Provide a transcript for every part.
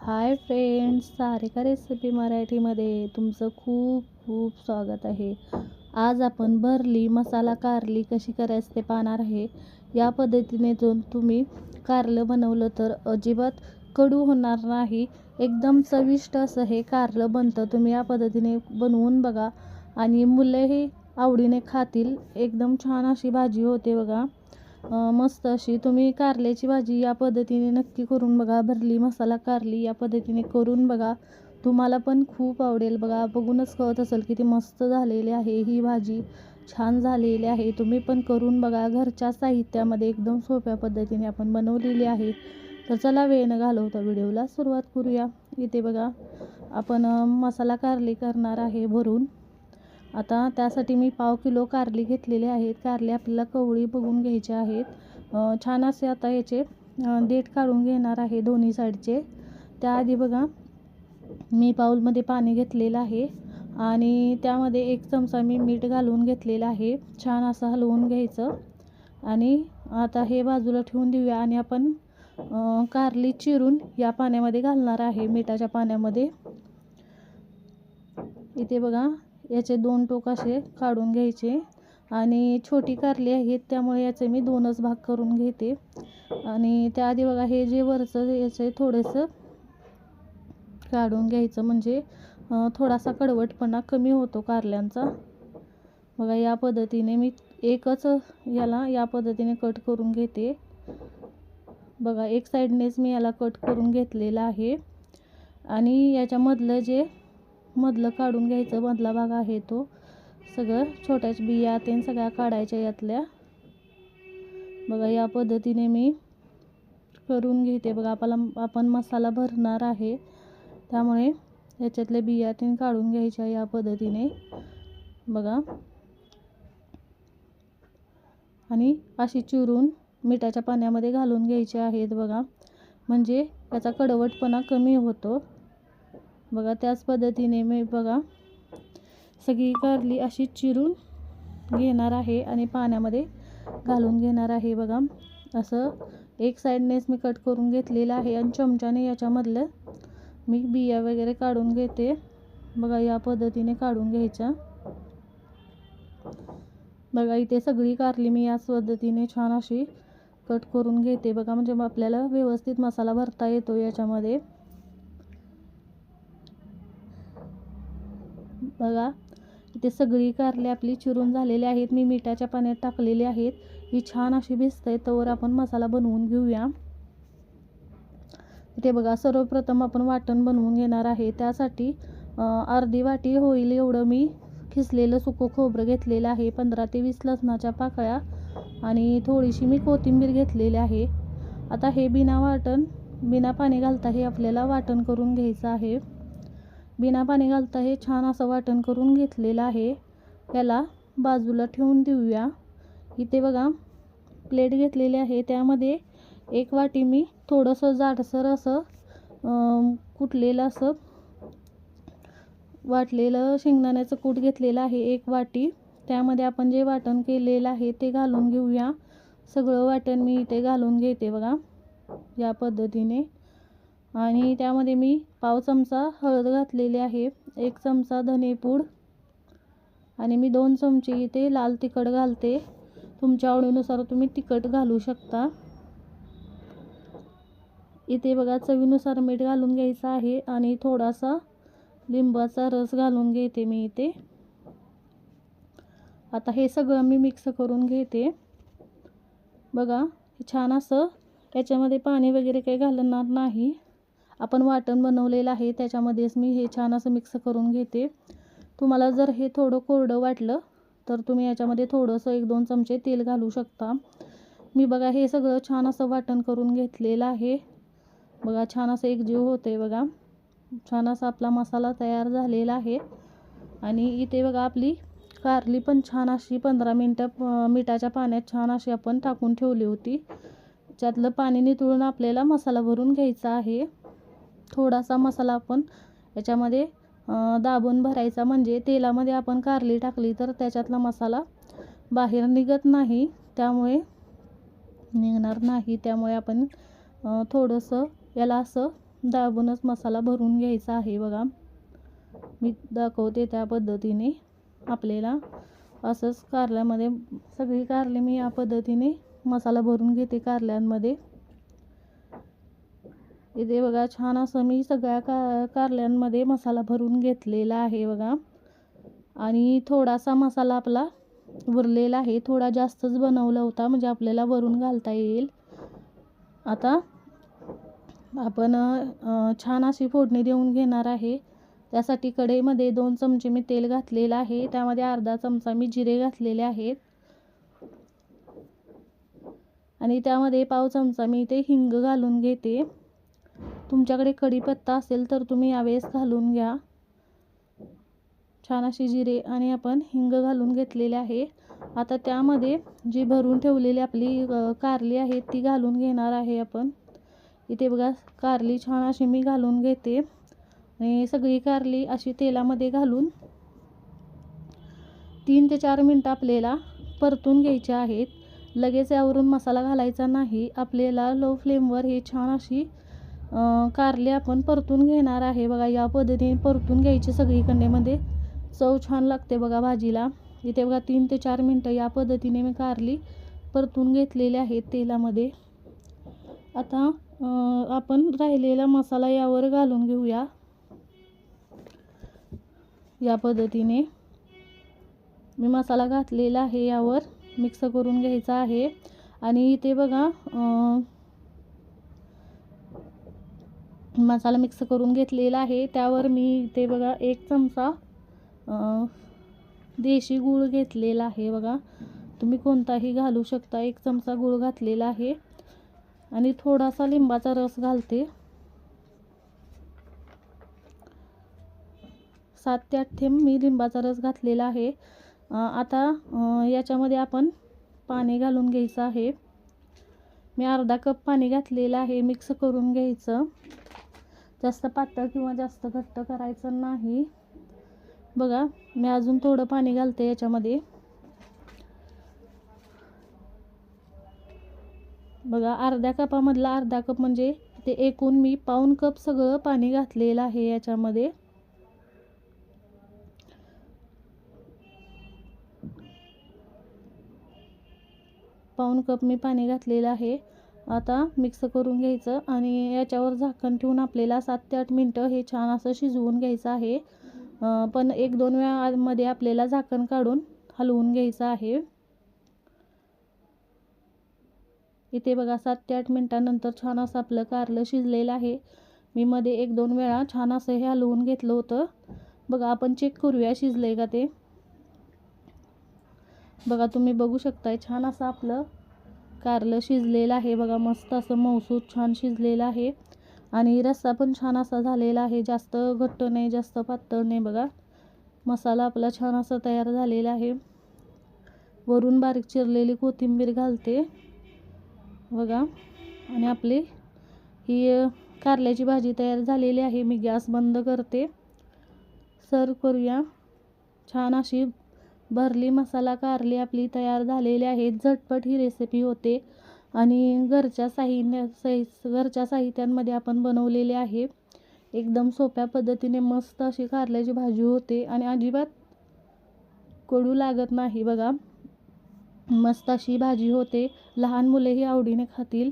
Hi friends Sarika recipe मराठीमध्ये तुमचं खूप खूप स्वागत आहे. आज आपण भरली मसाला कारली कशी करायचं ते पाहणार आहे. या पद्धतीने जर तुम्ही कारलं बनवलं तर अजिबात कडू होणार नाही. एकदम चविष्ट असं हे कारलं बनतं. तुम्ही या पद्धतीने बनवून बघा. आणि मुलंही आवडीने खातील. एकदम छान अशी भाजी होते बघा. मस्त अशी. तुम्ही कारल्याची भाजी या पद्धतीने नक्की करून बघा. भरली मसाला कारली या पद्धतीने करून बघा. तुम्हाला पण खूप आवडेल बघा. बघूनच कळत असेल किती मस्त झालेली आहे ही भाजी. छान झालेली आहे. तुम्ही पण करून बघा. घरच्या साहित्यामध्ये एकदम सोप्या पद्धतीने आपण बनवलेली आहे. तर चला वेळ न घालवता व्हिडिओला सुरुवात करूया. इथे बघा आपण मसाला कारली करणार आहे भरून. आता त्यासाठी मी पाव किलो कारली घेतलेले आहेत. कारले आपल्याला कवळी बघून घ्यायचे आहेत. छान असे आता याचे देठ काढून घेणार आहे दोन्ही साईडचे. त्याआधी बघा मी पाऊलमध्ये पाणी घेतलेलं आहे आणि त्यामध्ये एक चमचा मी मीठ घालून घेतलेलं आहे. छान असं हलवून घ्यायचं. आणि आता हे बाजूला ठेवून देऊया आणि आपण कारली चिरून या पाण्यामध्ये घालणार आहे मिठाच्या पाण्यामध्ये. इथे बघा याचे दोन टोक असे काढून घ्यायचे आणि छोटी कारली आहेत त्यामुळे याचे मी दोनच भाग करून घेते. आणि त्याआधी बघा हे जे वरचं याचे थोडंसं काढून घ्यायचं. म्हणजे थोडासा कडवटपणा कमी होतो कारल्यांचा. बघा या पद्धतीने मी एकच याला या पद्धतीने कट करून घेते. बघा एक साईडनेच मी याला कट करून घेतलेला आहे. आणि याच्यामधलं जे मधलं काढून घ्यायचं मधला भाग आहे तो. सगळं छोट्याच बिया ते सगळ्या काढायच्या यातल्या. बघा या पद्धतीने मी करून घेते. बघा आपला आपण मसाला भरणार आहे. त्यामुळे याच्यातल्या बिया तीन काढून घ्यायच्या या पद्धतीने. बघा. आणि अशी चिरून मिठाच्या पाण्यामध्ये घालून घ्यायचे आहेत बघा. म्हणजे याचा कडवटपणा कमी होतो. बघा त्याच पद्धतीने मी बघा सगळी कारली अशी चिरून घेणार आहे आणि पाण्यामध्ये घालून घेणार आहे बघा. असं एक साईडनेच मी कट करून घेतलेलं आहे आणि चमच्याने याच्यामधलं मी बिया वगैरे काढून घेते. बघा या पद्धतीने काढून घ्यायच्या. बघा इथे सगळी कारली मी याच पद्धतीने छान अशी कट करून घेते. बघा म्हणजे आपल्याला व्यवस्थित मसाला भरता येतो याच्यामध्ये. बघा. इथे सगळी कारले आपली चिरून झालेली आहेत. मी मिठाच्या पाण्यात टाकलेली आहेत. ही छान अशी भिजते तवर आपण मसाला बनवून घेऊया. इथे बघा सर्वप्रथम आपण वाटण बनवून घेणार आहे. त्यासाठी अर्धी वाटी होईल एवढं मी. खिसलेलं सुकं खोबरं घेतलेलं आहे. पंधरा ते वीस लसणाच्या पाकळ्या आणि थोडीशी मी कोथिंबीर घेतलेली आहे. आता हे बिना वाटण बिना पाणी घालता हे आपल्याला वाटण करून घ्यायचं आहे. बिना पाणी घालता हे छान असं वाटण करून घेतलेलं आहे. याला बाजूला ठेवून देऊया. इथे बघा प्लेट घेतलेली आहे. त्यामध्ये एक वाटी मी थोडंसं जाडसर असं कुटलेलं असं वाटलेलं शेंगदाण्याचं कूट घेतलेलं आहे एक वाटी. त्यामध्ये आपण जे वाटण केलेलं आहे ते घालून घेऊया. सगळं वाटण मी इथे घालून घेते बघा या पद्धतीने. आणि त्यामध्ये मी पाव चमचा हळद घातलेली आहे एक चमचा धनेपूड आणि मी दोन चमचे इथे लाल तिखट घालते. तुमच्या आवडीनुसार तुम्ही तिखट घालू शकता. इथे बघा चवीनुसार मीठ घालून घ्यायचं आहे आणि थोडासा लिंबाचा रस घालून घेते मी इथे. आता हे सगळं मी मिक्स करून घेते. बघा छान असं याच्यामध्ये पाणी वगैरे काही घालणार नाही. आपण वाटण बनवलेलं आहे त्याच्यामध्येच मी हे छान असं मिक्स करून घेते. तुम्हाला जर हे थोडं कोरडं वाटलं तर तुम्ही याच्यामध्ये थोडंसं एक दोन चमचे तेल घालू शकता. मी बघा हे सगळं छान असं वाटण करून घेतलेलं आहे. बघा छान असं एकजीव होते बघा. छान असा आपला मसाला तयार झालेला आहे. आणि इथे बघा आपली कारली पण छान अशी पंधरा मिनटं मिठाच्या पाण्यात छान अशी आपण टाकून ठेवली होती. त्यातलं पाणी नितळून आपल्याला मसाला भरून घ्यायचा आहे. थोडासा मसाला आपण याच्यामध्ये दाबून भरायचा. म्हणजे तेलामध्ये आपण कारली टाकली तर त्याच्यातला मसाला बाहेर निघत नाही. त्यामुळे निघणार नाही. त्यामुळे आपण थोडंसं याला असं दाबूनच मसाला भरून घ्यायचा आहे बघा. मी दाखवते त्या पद्धतीने आपल्याला. असंच कारल्यामध्ये सगळी कारली मी या पद्धतीने मसाला भरून घेते कारल्यांमध्ये. इथे बघा छान असं मी सगळ्या का कारल्यांमध्ये मसाला भरून घेतलेला आहे बघा. आणि थोडासा मसाला आपला उरलेला आहे. थोडा जास्तच बनवला होता म्हणजे आपल्याला वरून घालता येईल. आता आपण छान अशी फोडणी देऊन घेणार आहे. त्यासाठी कढईमध्ये दोन चमचे मी तेल घातलेलं आहे. त्यामध्ये अर्धा चमचा मी जिरे घातलेले आहेत. आणि त्यामध्ये पाव चमचा मी इथे हिंग घालून घेते. तुमच्याकडे कढीपत्ता असेल तर तुम्ही यावेळेस घालून घ्या. छान अशी जिरे आणि आपण हिंग घालून घेतलेले आहे. आता त्यामध्ये जी भरून ठेवलेली आपली कारली आहे ती घालून घेणार आहे आपण. इथे बघा कारली छान अशी मी घालून घेते. आणि सगळी कारली अशी तेलामध्ये घालून तीन ते चार मिनटं आपल्याला परतून घ्यायचे आहेत. लगेच यावरून मसाला घालायचा नाही. आपल्याला लो फ्लेमवर ही छान अशी कारली आपण परतून घेणार आहे. बघा या पद्धतीने परतून घ्यायची सगळी कंडेमध्ये म्हणजे चव छान लागते बघा भाजीला. इथे बघा तीन ते चार मिनटं या पद्धतीने मी कारली परतून घेतलेले आहेत तेलामध्ये. आता आपण राहिलेला मसाला यावर घालून घेऊया. या पद्धतीने. मी मसाला घातलेला आहे यावर. मिक्स करून घ्यायचा आहे. आणि इथे बघा मसाला मिक्स करून घेतलेला आहे. त्यावर मी ते बघा एक चमचा देशी गूळ घेतलेला आहे बघा. तुम्ही कोणताही घालू शकता. एक चमचा गूळ घातलेला आहे. आणि थोडासा लिंबाचा रस घालते. सात ते आठ थेंब मी लिंबाचा रस घातलेला आहे. आता याच्यामध्ये आपण पाणी घालून घ्यायचं आहे. मी अर्धा कप पाणी घातलेलं आहे मिक्स करून घ्यायचं. जास्त पातळ किंवा जास्त घट्ट करायचं नाही. बघा मी अजून थोडं पाणी घालते याच्यामध्ये. बघा अर्ध्या कपामधला अर्धा कप म्हणजे ते एकूण मी पाऊन कप सगळं पाणी घातलेलं आहे याच्यामध्ये. पाऊन कप मी पाणी घातलेलं आहे. आता मिक्स करून घ्यायचं आणि याच्यावर झाकण ठेवून आपल्याला सात ते आठ मिनटं हे छान असं शिजवून घ्यायचं आहे. पण एक दोन वेळामध्ये आपल्याला झाकण काढून हलवून घ्यायचं आहे. इथे बघा सात ते आठ मिनटानंतर छान असं आपलं कारलं शिजलेलं आहे. मी मध्ये एक दोन वेळा छान असं हे हलवून घेतलं होतं. बघा आपण चेक करूया शिजलं का ते. बघा तुम्ही बघू शकताय छान असं आपलं कारलं शिजलेलं आहे. बघा मस्त असं मौसूद छान शिजलेलं आहे. आणि रस्सा पण छान असा झालेला आहे. जास्त घट्ट नाही जास्त पातळ नाही बघा. मसाला आपला छान असा तयार झालेला आहे. वरून बारीक चिरलेली कोथिंबीर घालते. बघा. आणि आपली ही कारल्याची भाजी तयार झालेली आहे. मी गॅस बंद करते. सर्व करूया. छान अशी भरली मसाला कारली आपली तयार झालेली आहे. झटपट ही रेसिपी होते. आणि घरच्या साहिन्य साहि घरच्या साहित्यांमध्ये आपण बनवलेले आहे. एकदम सोप्या पद्धतीने मस्त अशी कारल्याची भाजी होते. आणि अजिबात कडू लागत नाही बघा. मस्त अशी भाजी होते. लहान मुलेही आवडीने खातील.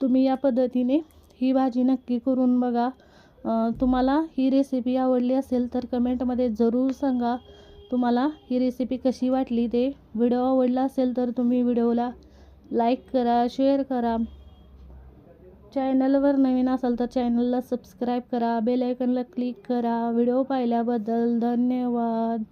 तुम्ही या पद्धतीने ही भाजी नक्की करून बघा. तुम्हाला ही रेसिपी आवडली असेल तर कमेंटमध्ये जरूर सांगा. तुम्हाला ही रेसिपी कशी वाटली ते व्हिडिओ आवडला असेल तर तुम्ही व्हिडिओला लाईक करा शेअर करा. चॅनलवर नवीन असाल तर चॅनलला सबस्क्राईब करा बेल आयकनला क्लिक करा. व्हिडिओ पाहिल्याबद्दल धन्यवाद.